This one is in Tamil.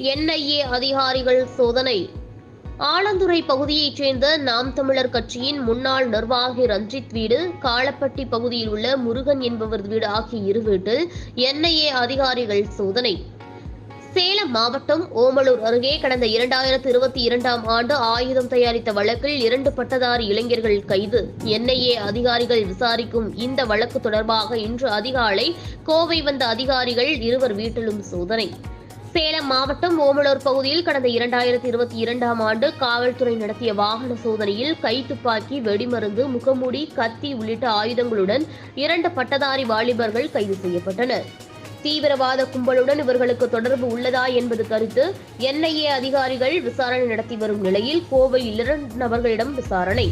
என்ஐஏ அதிகாரிகள் சோதனை. ஆலந்துறை பகுதியைச் சேர்ந்த நாம் தமிழர் கட்சியின் முன்னாள் நிர்வாகி ரஞ்சித் வீடு காலப்பட்டி பகுதியில் உள்ள முருகன் என்பவர் வீடு ஆகிய இரு வீட்டில் என்ஐஏ அதிகாரிகள் சோதனை. சேலம் மாவட்டம் ஓமலூர் அருகே கடந்த இரண்டாயிரத்து இருபத்தி இரண்டாம் ஆண்டு ஆயுதம் தயாரித்த வழக்கில் இரண்டு பட்டதாரி இளைஞர்கள் கைது. என்ஐஏ அதிகாரிகள் விசாரிக்கும் இந்த வழக்கு தொடர்பாக இன்று அதிகாலை கோவை வந்த அதிகாரிகள் இருவர் வீட்டிலும் சோதனை. சேலம் மாவட்டம் ஓமலூர் பகுதியில் கடந்த இரண்டாயிரத்தி இருபத்தி இரண்டாம் ஆண்டு காவல்துறை நடத்திய வாகன சோதனையில் கைத்துப்பாக்கி வெடிமருந்து முகமூடி கத்தி உள்ளிட்ட ஆயுதங்களுடன் இரண்டு பட்டதாரி வாலிபர்கள் கைது செய்யப்பட்டனர். தீவிரவாத கும்பலுடன் இவர்களுக்கு தொடர்பு உள்ளதா என்பது கருத்து என்ஐஏ அதிகாரிகள் விசாரணை நடத்தி வரும் நிலையில் கோவையில் இரண்டு நபர்களிடம் விசாரணை.